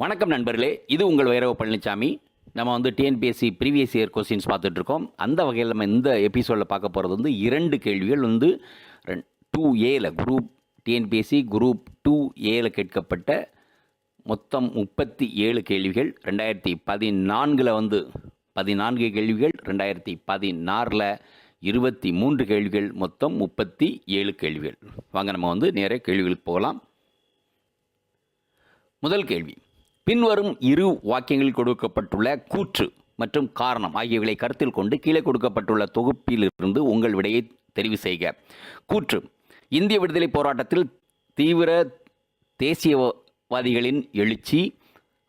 வணக்கம் நண்பர்களே இது உங்கள் வைரவ பழனிசாமி நம்ம வந்து டிஎன்பிஎஸ்சி ப்ரீவியஸ் இயர் கொஸ்டின்ஸ் பார்த்துட்ருக்கோம். அந்த வகையில் நம்ம இந்த எபிசோடில் பார்க்க போகிறது வந்து இரண்டு கேள்விகள் வந்து டூ ஏல குரூப் டிஎன்பிஎஸ்சி குரூப் டூ ஏல கேட்கப்பட்ட மொத்தம் முப்பத்தி ஏழு கேள்விகள். ரெண்டாயிரத்தி பதினான்கில் வந்து பதினான்கு கேள்விகள் ரெண்டாயிரத்தி பதினாறில் இருபத்தி மூன்று கேள்விகள் மொத்தம் முப்பத்தி ஏழு கேள்விகள். வாங்க நம்ம வந்து நேரே கேள்விகளுக்கு போகலாம். முதல் கேள்வி. பின்வரும் இரு வாக்கியங்களில் கொடுக்கப்பட்டுள்ள கூற்று மற்றும் காரணம் ஆகியவைகளை கருத்தில் கொண்டு கீழே கொடுக்கப்பட்டுள்ள தொகுப்பிலிருந்து உங்கள் விடையை தெரிவு செய்க. கூற்று இந்திய விடுதலை போராட்டத்தில் தீவிர தேசியவாதிகளின் எழுச்சி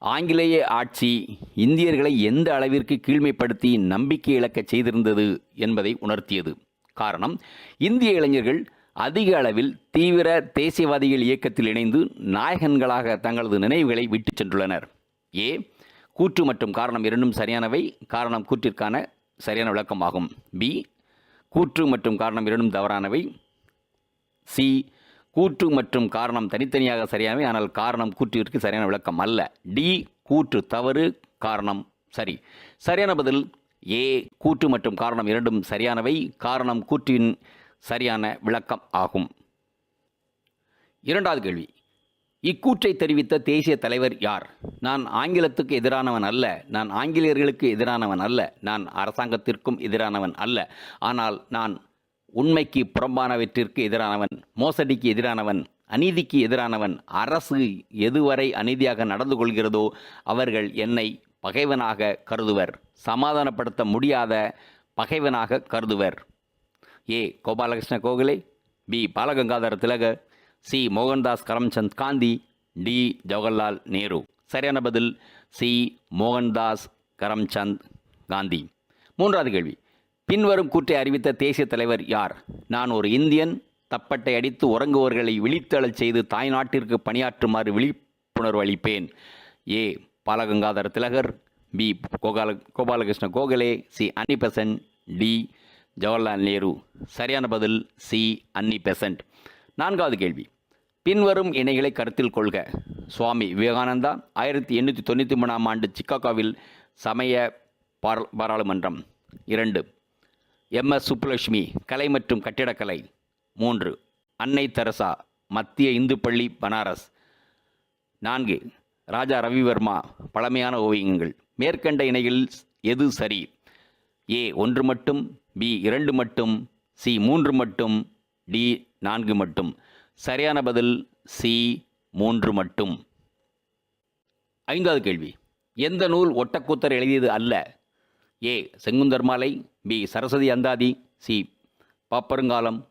ஆங்கிலேய ஆட்சி இந்தியர்களை எந்த அளவிற்கு கீழ்மைப்படுத்தி நம்பிக்கை இழக்கச் செய்திருந்தது என்பதை உணர்த்தியது. காரணம் இந்திய இளைஞர்கள் அதிக அளவில் தீவிர தேசியவாதிகள் இயக்கத்தில் இணைந்து நாயகன்களாக தங்களது நினைவுகளை விட்டுச் சென்றுள்ளனர். ஏ கூற்று மற்றும் காரணம் இரண்டும் சரியானவை. காரணம் கூற்றிற்கான சரியான விளக்கமாகும். பி கூற்று மற்றும் காரணம் இரண்டும் தவறானவை. சி கூற்று மற்றும் காரணம் தனித்தனியாக சரியானவை ஆனால் காரணம் கூற்றிற்கு சரியான விளக்கம் அல்ல. டி கூற்று தவறு காரணம் சரி. சரியான பதில் ஏ கூற்று மற்றும் காரணம் இரண்டும் சரியானவை. காரணம் கூற்றின் சரியான விளக்கம் ஆகும். இரண்டாவது கேள்வி. இக்கூற்றை தெரிவித்த தேசிய தலைவர் யார்? நான் ஆங்கிலத்துக்கு எதிரானவன் அல்ல நான் ஆங்கிலேயர்களுக்கு எதிரானவன் அல்ல நான் அரசாங்கத்திற்கும் எதிரானவன் அல்ல. ஆனால் நான் உண்மைக்கு புறம்பானவற்றிற்கு எதிரானவன் மோசடிக்கு எதிரானவன் அநீதிக்கு எதிரானவன் அரசு எதுவரை அநீதியாக நடந்து கொள்கிறதோ அவர்கள் என்னை பகைவனாக கருதுவர். சமாதானப்படுத்த முடியாத பகைவனாக கருதுவர். A. Gopalakrishna Gokhale B. Balagangadhara Tilakar C. Mohandas Karamchand Gandhi D. Jawaharlal Nehru. சரியான பதில் சி. மோகன்தாஸ் கரம்சந்த் காந்தி. மூன்றாவது கேள்வி. பின்வரும் கூற்றை அறிவித்த தேசிய தலைவர் யார்? நான் ஒரு இந்தியன் தப்பட்டை அடித்து உறங்குவர்களை விழித்தெழச் செய்து தாய் நாட்டிற்கு பணியாற்றுமாறு விழிப்புணர்வு அளிப்பேன். A. Balagangadhara Tilakar B. Gopala Gopalakrishna Gokhale C. Annie D. Jawaharlal Nehru சரியான பதில் சி அன்னி பெசன்ட். நான்காவது கேள்வி. பின்வரும் இணைகளை கருத்தில் கொள்க. சுவாமி விவேகானந்தா ஆயிரத்தி எண்ணூற்றி தொண்ணூற்றி மூணாம் ஆண்டு சிக்காகோவில் சமய பாராளுமன்றம். இரண்டு. எம். எஸ். சுப்புலட்சுமி கலை மற்றும் கட்டிடக்கலை. மூன்று. அன்னை தெரசா மத்திய இந்து பள்ளி பனாரஸ். நான்கு. ராஜா ரவிவர்மா பழமையான ஓவியங்கள். மேற்கண்ட இணைகளில் எது சரி? ஏ ஒன்று மட்டும் பி இரண்டு மட்டும் சி மூன்று மட்டும் டி நான்கு மட்டும். சரியான பதில் சி மூன்று மட்டும். ஐந்தாவது கேள்வி. எந்த நூல் ஒட்டக்கூத்தர் எழுதியது அல்ல? A Sengunthar Malai B Saraswathi Anthathi C பாப்பருங்காலம்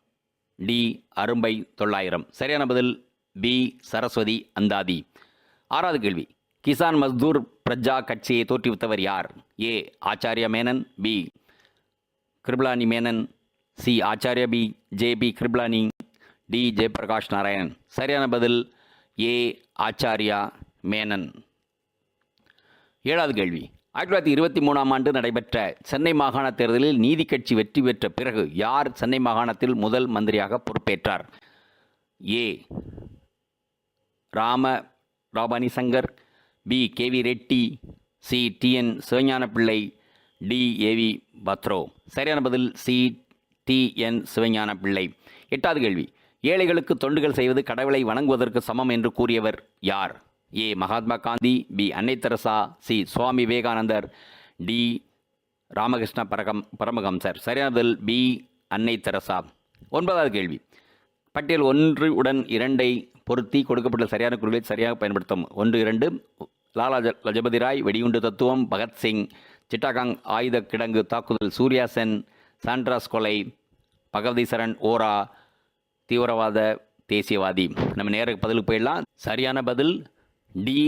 D Arumbai Thollayiram. சரியான பதில் பி சரஸ்வதி அந்தாதி. ஆறாவது கேள்வி. கிசான் மஸ்தூர் பிரஜா கட்சியை தோற்றுவித்தவர் யார்? A. Acharya Menon B. Kripalani Menon C. Acharya B. J. B. Kriplani D. Jayaprakash Narayanan. சரியான பதில் ஏ. ஆச்சாரியா மேனன். ஏழாவது கேள்வி. ஆயிரத்தி தொள்ளாயிரத்தி இருபத்தி மூணாம் ஆண்டு நடைபெற்ற சென்னை மாகாண தேர்தலில் நீதி கட்சி வெற்றி பெற்ற பிறகு யார் சென்னை மாகாணத்தில் முதல் மந்திரியாக பொறுப்பேற்றார்? A. Rama Rabani Shankar B. KV Reddy C. TN Sivagnana Pillai D. AV பத்ரோ. சரியான பதில் சி. டி. என். சிவஞான பிள்ளை எட்டாவது கேள்வி. ஏழைகளுக்கு தொண்டுகள் செய்வது கடவுளை வணங்குவதற்கு சமம் என்று கூறியவர் யார்? ஏ. மகாத்மா காந்தி பி. அன்னை Teresa C. Swami Vivekanandar D. Ramakrishna பரகம் Paramahamsar. சரியான பதில் பி. அன்னை தெரசா ஒன்பதாவது கேள்வி. பட்டியல் ஒன்று உடன் இரண்டை பொருத்தி கொடுக்கப்பட்ட சரியான குழுவை சரியாக பயன்படுத்தும். ஒன்று இரண்டு லாலா லஜபதி ராய் வெடிகுண்டு தத்துவம் பகத்சிங் சிட்டாகாங் ஆயுத கிடங்கு தாக்குதல் சூர்யா சென் சாண்ட்ராஸ் கொலை பகவதீசரன் ஓரா தீவிரவாத தேசியவாதி. நம்ம நேர பதிலுக்கு போயிடலாம். சரியான பதில் டி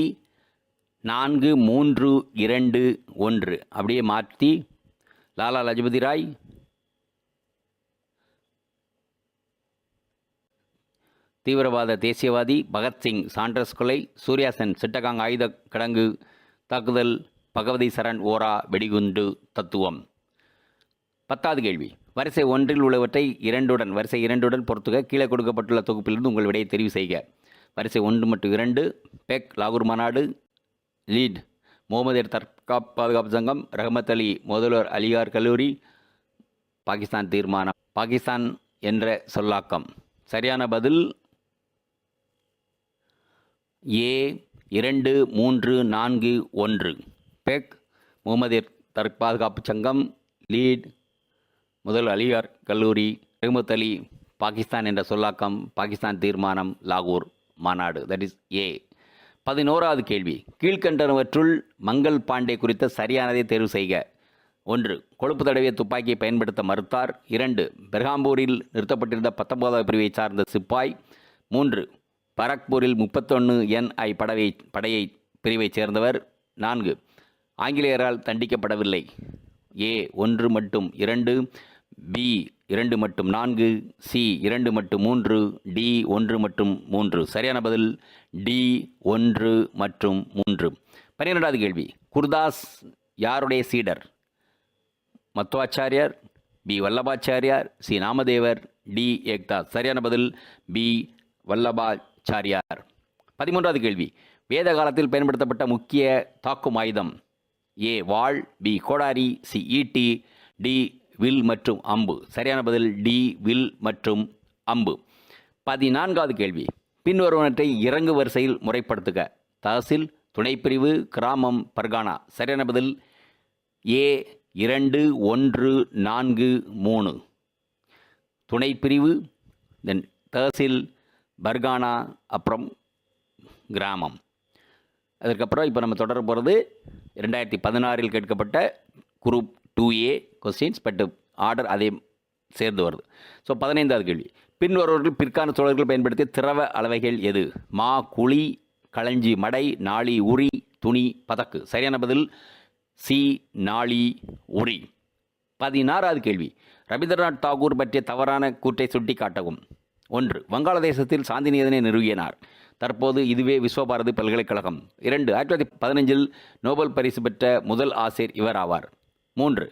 நான்கு மூன்று இரண்டு ஒன்று. அப்படியே மாற்றி லாலா லஜபதி ராய் தீவிரவாத தேசியவாதி பகத்சிங் சாண்டர்ஸ் கொலை சூர்யாசன் சிட்டகாங் ஆயுத கிடங்கு தாக்குதல் பகவதி சரண் ஓரா வெடிகுண்டு தத்துவம். பத்தாவது கேள்வி. வரிசை ஒன்றில் உள்ளவற்றை இரண்டுடன் வரிசை இரண்டுடன் பொறுத்துக. கீழே கொடுக்கப்பட்டுள்ள தொகுப்பிலிருந்து உங்கள் விடையை தெரிவு செய்க. வரிசை ஒன்று மற்றும் இரண்டு. பெக் லாகூர் மாநாடு. லீட் முகமதியர் தற்காப் பாதுகாப்பு சங்கம். ரஹமத் அலி முதல்வர் அலிகார் கல்லூரி. பாகிஸ்தான் தீர்மானம். பாகிஸ்தான் என்ற சொல்லாக்கம். சரியான பதில் ஏ இரண்டு மூன்று நான்கு ஒன்று. பெக் முகமது தற்பாதுகாப்பு சங்கம் லீட் முதல் அலிகார் கல்லூரி ரஹமத் அலி பாகிஸ்தான் என்ற சொல்லாக்கம் பாகிஸ்தான் தீர்மானம் லாகூர் மாநாடு. தட் இஸ் ஏ பதினோராவது கேள்வி. கீழ்கண்டனவற்றுள் மங்கள் பாண்டே குறித்த சரியானதை தேர்வு செய்க. ஒன்று கொழுப்பு தடவிய துப்பாக்கியை பயன்படுத்த மறுத்தார். இரண்டு பெர்காம்பூரில் நிறுத்தப்பட்டிருந்த பத்தொன்பதாவது பிரிவை சார்ந்த சிப்பாய். மூன்று பரக்பூரில் முப்பத்தொன்று என்ஐ படவை படையை பிரிவைச் சேர்ந்தவர் நான்கு. ஆங்கிலேயரால் தண்டிக்கப்படவில்லை. ஏ ஒன்று மட்டும் இரண்டு பி இரண்டு மட்டும் நான்கு சி இரண்டு மட்டும் மூன்று டி ஒன்று மற்றும் மூன்று. சரியான பதில் டி ஒன்று மற்றும் மூன்று. பன்னிரெண்டாவது கேள்வி. குர்தாஸ் யாருடைய சீடர்? Madhvacharyar B Vallabhacharyar C Namdevar D Ekdas சரியான பதில் பி வல்லபா ஆச்சாரியார். பதிமூன்றாவது கேள்வி. வேத காலத்தில் பயன்படுத்தப்பட்ட முக்கிய தாக்கும் ஆயுதம் ஏ வாள் பி கோடாரி சி ஈட்டி டி வில் மற்றும் அம்பு. சரியான பதில் டி வில் மற்றும் அம்பு. பதினான்காவது கேள்வி. பின்வருவனற்றை இறங்கு வரிசையில் முறைப்படுத்துக. தஹசில் துணைப்பிரிவு கிராமம் பர்கானா. சரியான பதில் ஏ இரண்டு ஒன்று நான்கு மூணு. துணைப்பிரிவு தென் தஹசில் பர்கானா அப்புறம் கிராமம். அதுக்கப்புறம் இப்போ நம்ம தொடர போகிறது ரெண்டாயிரத்தி பதினாறில் கேட்கப்பட்ட group two A questions but order அதே சேர்ந்து வருது. ஸோ பதினைந்தாவது கேள்வி. பின்வருவர்கள் பிற்கான சோழர்கள் பயன்படுத்திய திரவ அளவைகள் எது? மா குழி களஞ்சி மடை நாளி உரி துணி பதக்கு. சரியான பதில் சி நாளி உரி. பதினாறாவது கேள்வி. ரவீந்திரநாத் தாகூர் பற்றிய தவறான கூற்றை சுட்டி காட்டவும் ஒன்று வங்காளதேசத்தில் சாந்திநிகேதனை நிறுவினார். தற்போது இதுவே விஸ்வபாரதி பல்கலைக்கழகம். இரண்டு ஆயிரத்தி தொள்ளாயிரத்தி பதினஞ்சில் நோபல் பரிசு பெற்ற முதல் ஆசிரியர் இவர் ஆவார். மூன்று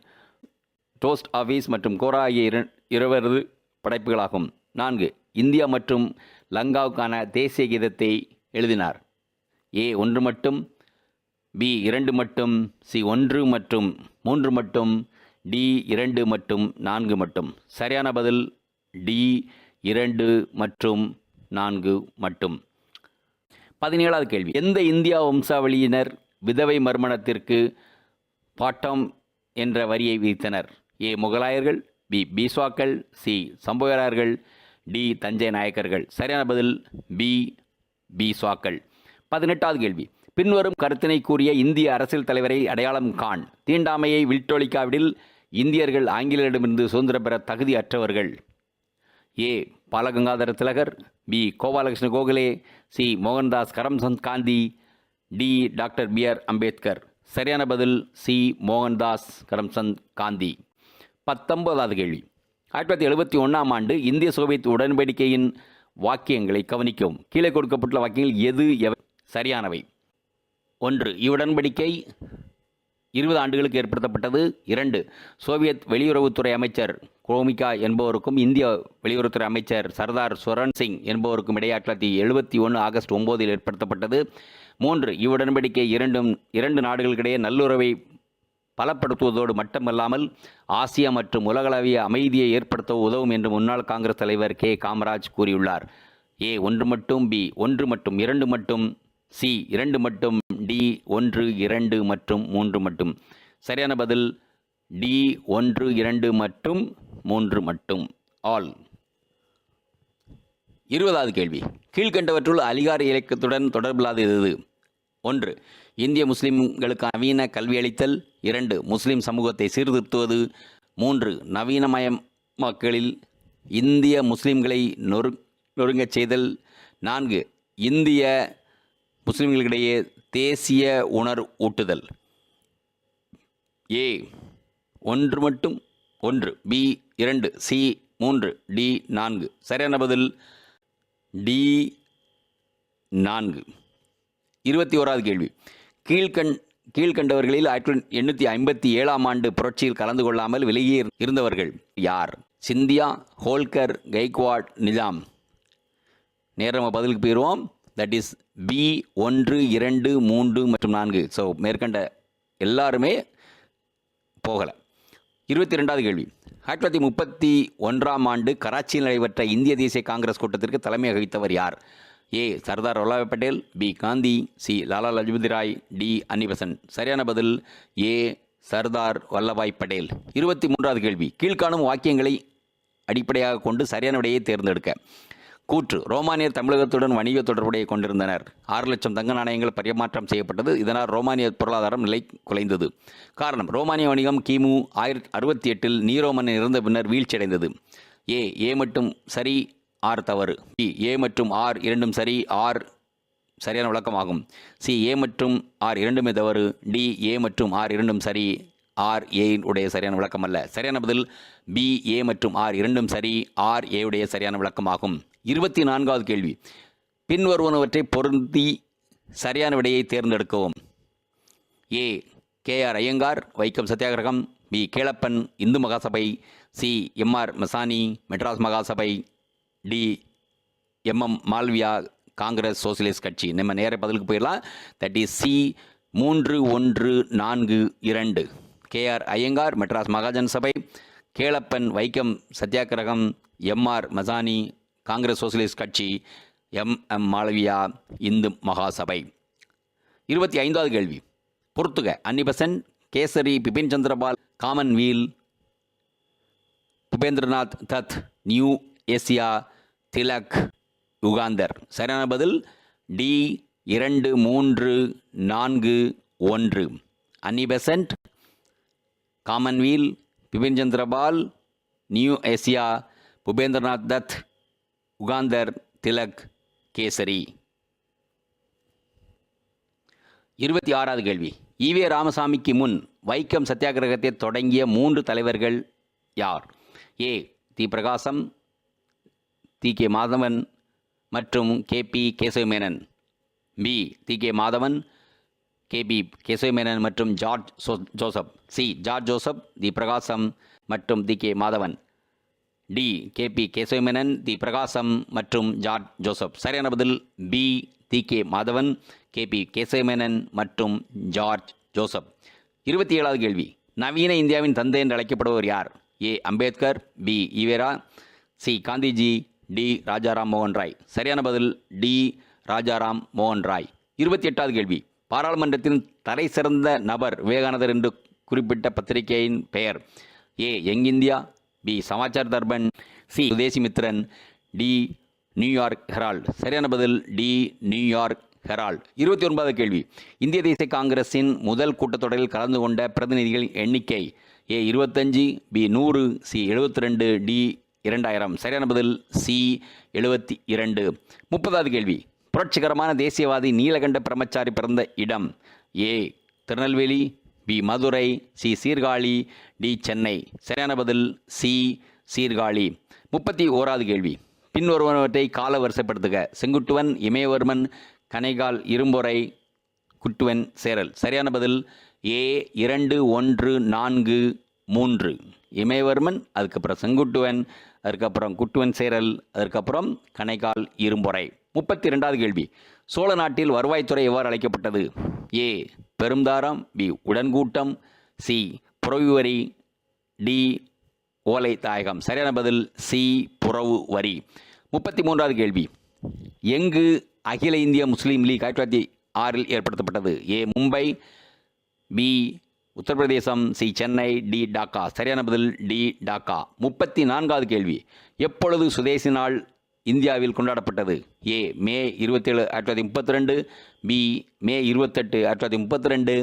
டோஸ்ட் ஆஃபீஸ் மற்றும் கோரா ஆகிய இர இருவரது படைப்புகளாகும். நான்கு இந்தியா மற்றும் லங்காவுக்கான தேசிய கீதத்தை எழுதினார். ஏ ஒன்று மட்டும் பி இரண்டு மட்டும் சி ஒன்று மற்றும் மூன்று மட்டும் டி இரண்டு மற்றும் நான்கு மட்டும். சரியான பதில் டி இரண்டு மற்றும் நான்கு மட்டும். பதினேழாவது கேள்வி. எந்த இந்தியா வம்சாவளியினர் விதவை மர்மணத்திற்கு பாட்டம் என்ற வரியை விதித்தனர்? ஏ. முகலாயர்கள் பி. பீஸ்வாக்கள் சி. சம்பவரார்கள் டி. தஞ்சை நாயக்கர்கள். சரியான பதில் பி. பீஸ்வாக்கள் பதினெட்டாவது கேள்வி. பின்வரும் கருத்தினை கூறிய இந்திய அரசியல் தலைவரை அடையாளம் காண். தீண்டாமையை விட்டொழிக்காவிடில் இந்தியர்கள் ஆங்கிலேயரிடமிருந்து சுதந்திரம் பெற தகுதி அற்றவர்கள் A. Balagangadhara Tilakar B. Gopalakrishna Gokhale C. Mohandas Karamchand Gandhi D. Doctor B. R. Ambedkar. சரியான பதில் சி. மோகன்தாஸ் கரம்சந்த் காந்தி. பத்தொன்பதாவது கேள்வி. ஆயிரத்தி தொள்ளாயிரத்தி எழுபத்தி ஒன்றாம் ஆண்டு இந்திய சோவியத் உடன்படிக்கையின் வாக்கியங்களை கவனிக்கவும் கீழே கொடுக்கப்பட்டுள்ள வாக்கியங்கள் எது எவை சரியானவை. ஒன்று இவ்வுடன்படிக்கை. இருபது ஆண்டுகளுக்கு ஏற்படுத்தப்பட்டது. இரண்டு சோவியத் வெளியுறவுத்துறை அமைச்சர் குரோமிகா என்பவருக்கும் இந்திய வெளியுறவுத்துறை அமைச்சர் சர்தார் சுரண் சிங் என்பவருக்கும் இடையே ஆயிரத்தி எழுபத்தி ஒன்று ஆகஸ்ட் ஒம்போதில் ஏற்படுத்தப்பட்டது. மூன்று இவ்வுடன்படிக்கை இரண்டும் இரண்டு நாடுகளுக்கிடையே நல்லுறவை பலப்படுத்துவதோடு மட்டுமல்லாமல் ஆசியா மற்றும் உலகளவிய அமைதியை ஏற்படுத்த உதவும் என்று முன்னாள் காங்கிரஸ் தலைவர் கே. காமராஜ் கூறியுள்ளார். ஏ ஒன்று மட்டும் பி ஒன்று மட்டும் இரண்டு மட்டும் சி இரண்டு மட்டும் டி ஒன்று இரண்டு மற்றும் மூன்று மட்டும். சரியான பதில் டி ஒன்று இரண்டு மற்றும் மூன்று மட்டும். ஆல் இருபதாவது கேள்வி. கீழ்கண்டவற்றுள் அதிகார இலக்கத்துடன் தொடர்பில்லாத இது ஒன்று இந்திய முஸ்லிம்களுக்கு நவீன கல்வி அளித்தல். இரண்டு முஸ்லிம் சமூகத்தை சீர்திருத்துவது. மூன்று நவீனமயமாக்கலில் இந்திய முஸ்லிம்களை நொறு நொறுங்கச் செய்தல். நான்கு இந்திய முஸ்லிம்களிடையே தேசிய உணர் ஊட்டுதல். ஏ ஒன்று மட்டும் ஒன்று. பி இரண்டு. சி மூன்று. டி நான்கு. சரியான பதில்? டி நான்கு. இருபத்தி ஓராவது கேள்வி. கீழ்கண் கீழ்கண்டவர்களில் ஆயிரத்தி தொள்ளாயிரத்தி எண்ணூற்றி ஐம்பத்தி ஏழாம் ஆண்டு புரட்சியில் கலந்து கொள்ளாமல் வெளியே இருந்தவர்கள் யார்? சிந்தியா ஹோல்கர் கெய்க்வாட் நிஜாம். நேரம் பதிலுக்கு போயிடுவோம் தட் இஸ் பி ஒன்று இரண்டு மூன்று மற்றும் நான்கு. ஸோ மேற்கண்ட எல்லாருமே போகலை. இருபத்தி ரெண்டாவது கேள்வி. ஆயிரத்தி தொள்ளாயிரத்தி முப்பத்தி ஒன்றாம் ஆண்டு கராச்சியில் நடைபெற்ற இந்திய தேசிய காங்கிரஸ் கூட்டத்திற்கு தலைமை வகித்தவர் யார்? A Sardar Vallabhbhai Patel B Gandhi C Lala Lajpat Rai D Annie Besant. சரியான பதில் ஏ சர்தார் வல்லபாய் பட்டேல். இருபத்தி மூன்றாவது கேள்வி. கீழ்காணும் வாக்கியங்களை அடிப்படையாக கொண்டு சரியான விடையை தேர்ந்தெடுக்க. கூற்று. ரோமானியர் தமிழகத்துடன் வணிக தொடர்புடைய கொண்டிருந்தனர். ஆறு லட்சம் தங்க நாணயங்கள் பரிமாற்றம் செய்யப்பட்டது. இதனால் ரோமானிய பொருளாதாரம் நிலை குலைந்தது. காரணம் ரோமானிய வணிகம் கிமு ஆயிரத்தி அறுபத்தி எட்டில் நீரோ மன்னன் இருந்த பின்னர் வீழ்ச்சியடைந்தது. ஏ ஏ மட்டும் சரி ஆர் தவறு. பி ஏ மற்றும் ஆர் இரண்டும் சரி ஆர் சரியான விளக்கமாகும். சி ஏ மற்றும் ஆர் இரண்டுமே தவறு. டி ஏ மற்றும் ஆர் இரண்டும் சரி ஆர் ஏ உடைய சரியான விளக்கம் அல்ல சரியான பதில் பி ஏ மற்றும் ஆர் இரண்டும் சரி ஆர் ஏ உடைய சரியான விளக்கமாகும். இருபத்தி நான்காவது கேள்வி. பின்வருவனவற்றை பொருந்தி சரியான விடையை தேர்ந்தெடுக்கவும். A. K. R. Iyengar Vaikom சத்தியாகிரகம். பி. கேளப்பன் இந்து மகாசபை. C. MR Masani Madras Mahasabha. D. MM Malviya Congress Socialist கட்சி. நம்ம நேர பதிலுக்கு போயிடலாம். தட் இஸ் சி மூன்று ஒன்று நான்கு இரண்டு. கேஆர் ஐயங்கார் மெட்ராஸ் மகாஜன் சபை. கேளப்பன் வைக்கம் சத்தியாகிரகம். எம்ஆர் மசானி காங்கிரஸ் சோசியலிஸ்ட் கட்சி எம். எம். மாளவியா இந்து மகாசபை. இருபத்தி ஐந்தாவது கேள்வி. பொறுத்துக. Annie Besant Kesari Bipin Chandrapal commonweal Bhupendranath Dutt new Asia Tilak Yugantar சரியான பதில்? டி இரண்டு மூன்று நான்கு ஒன்று. Annie Besant Commonweal Bipin Chandrapal New Asia Bhupendranath Dutt Jugantar Tilak kesari. இருபத்தி ஆறாவது கேள்வி ஈவே ராமசாமிக்கு முன் வைக்கம் சத்தியாகிரகத்தை தொடங்கிய மூன்று தலைவர்கள் யார்? ஏ. தி. பிரகாசம் தி. கே. மாதவன் மற்றும் K. P. Kesavamenon. B. T. K. Madhavan K. P. Kesavamenon மற்றும் ஜார்ஜ் ஜோசப். சி. ஜார்ஜ் ஜோசப் தி. பிரகாசம் மற்றும் T. K. Madhavan. D K P Kesavamenon T Prakasam மற்றும் ஜார்ஜ் ஜோசப். சரியான பதில் B T K Madhavan K P Kesavamenon மற்றும் ஜார்ஜ் ஜோசப். இருபத்தி ஏழாவது கேள்வி. நவீன இந்தியாவின் தந்தை என்று அழைக்கப்படுவர் யார்? A Ambedkar B Evera C Gandhiji D Rajaram மோகன் ராய். சரியான பதில் டி ராஜாராம் மோகன் ராய். இருபத்தி எட்டாவது கேள்வி. பாராளுமன்றத்தின் தலை சிறந்த நபர் விவேகானந்தர் என்று குறிப்பிட்ட பத்திரிகையின் பெயர். A Young India B. Samachar Darpan C. Swadesamitran D. New York Herald. சரியான பதில் டி. New York Herald. இருபத்தி ஒன்பதாவது கேள்வி. இந்திய தேசிய காங்கிரஸின் முதல் கூட்டத்தொடரில் கலந்து கொண்ட பிரதிநிதிகளின் எண்ணிக்கை ஏ இருபத்தஞ்சி பி நூறு சி எழுபத்தி ரெண்டு டி இரண்டாயிரம். சரியான பதில் சி எழுபத்தி இரண்டு முப்பதாவது கேள்வி. புரட்சிகரமான தேசியவாதி நீலகண்ட பிரம்மச்சாரி பிறந்த இடம் A. Tirunelveli B Madurai C Sirkazhi D Chennai. சரியான பதில் சி சீர்காழி. முப்பத்தி ஓராவது கேள்வி. பின்வருவனவற்றை கால வரிசைப்படுத்துக செங்குட்டுவன் இமயவர்மன் கனைகால் இரும்பொறை குட்டுவன் சேரல். சரியான பதில் ஏ இரண்டு ஒன்று நான்கு மூன்று. இமயவர்மன் அதுக்கப்புறம் செங்குட்டுவன் அதுக்கப்புறம் குட்டுவன் சேரல் அதுக்கப்புறம் கனைகால் இரும்பொறை. முப்பத்தி ரெண்டாவது கேள்வி. சோழ நாட்டில் வருவாய்த்துறை எவ்வாறு அழைக்கப்பட்டது? ஏ பெரும்தாரம் பி உடன்கூட்டம் சி புறவு வரி டி ஓலை தாயகம் சரியான பதில் சி புறவு வரி முப்பத்தி மூன்றாவது கேள்வி. எங்கு அகில இந்திய முஸ்லீம் லீக் ஆயிரத்தி தொள்ளாயிரத்தி ஆறில் ஏற்படுத்தப்பட்டது? A Mumbai B Uttar Pradesh C Chennai D Dhaka. சரியான பதில் டி டாக்கா. முப்பத்தி நான்காவது கேள்வி. எப்பொழுது சுதேசி நாள் இந்தியாவில் கொண்டாடப்பட்டது. ஏ மே இருபத்தேழு ஆயிரத்தி தொள்ளாயிரத்தி முப்பத்தி ரெண்டு பி மே இருபத்தெட்டு ஆயிரத்தி தொள்ளாயிரத்தி முப்பத்தி ரெண்டு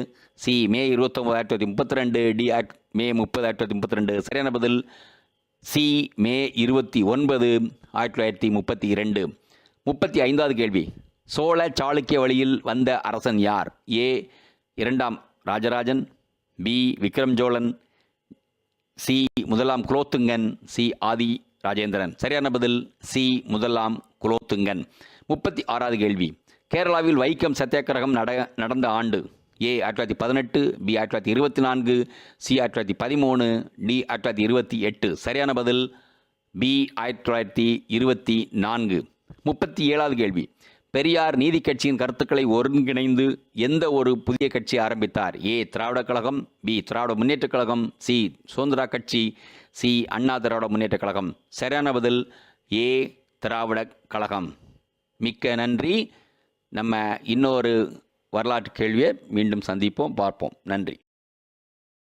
சி மே இருபத்தொம்பது ஆயிரத்தி தொள்ளாயிரத்தி முப்பத்தி ரெண்டு டி ஆயிரத்தி மே முப்பது ஆயிரத்தி தொள்ளாயிரத்தி முப்பத்தி ரெண்டு சரியான பதில் சி மே இருபத்தி ஒன்பது ஆயிரத்தி தொள்ளாயிரத்தி முப்பத்தி இரண்டு. முப்பத்தி ஐந்தாவது கேள்வி. சோழ சாளுக்கிய வழியில் வந்த அரசன் யார்? ஏ இரண்டாம் ராஜராஜன் பி விக்ரம் சோழன் சி முதலாம் குலோத்துங்கன் சி ஆதி ராஜேந்திரன். சரியான பதில் சி. முதலாம் குலோத்துங்கன். முப்பத்தி ஆறாவது கேள்வி. கேரளாவில் வைக்கம் சத்தியாகிரகம் நட நடந்த ஆண்டு. ஏ. ஆயிரத்தி தொள்ளாயிரத்தி பதினெட்டு பி. ஆயிரத்தி தொள்ளாயிரத்தி இருபத்தி நான்கு சி. ஆயிரத்தி தொள்ளாயிரத்தி பதிமூணு டி. ஆயிரத்தி தொள்ளாயிரத்தி இருபத்தி எட்டு. சரியான பதில் பி. ஆயிரத்தி தொள்ளாயிரத்தி இருபத்தி நான்கு. முப்பத்தி ஏழாவது கேள்வி. பெரியார் நீதி கட்சியின் கருத்துக்களை ஒருங்கிணைந்து எந்த ஒரு புதிய கட்சி ஆரம்பித்தார்? ஏ திராவிட கழகம் பி திராவிட முன்னேற்றக் கழகம் சி சுதந்திரா கட்சி சி அண்ணா திராவிட முன்னேற்றக் கழகம். சரியான பதில் ஏ திராவிட கழகம். மிக்க நன்றி. நம்ம இன்னொரு வரலாற்று கேள்வியை மீண்டும் சந்திப்போம் பார்ப்போம். நன்றி.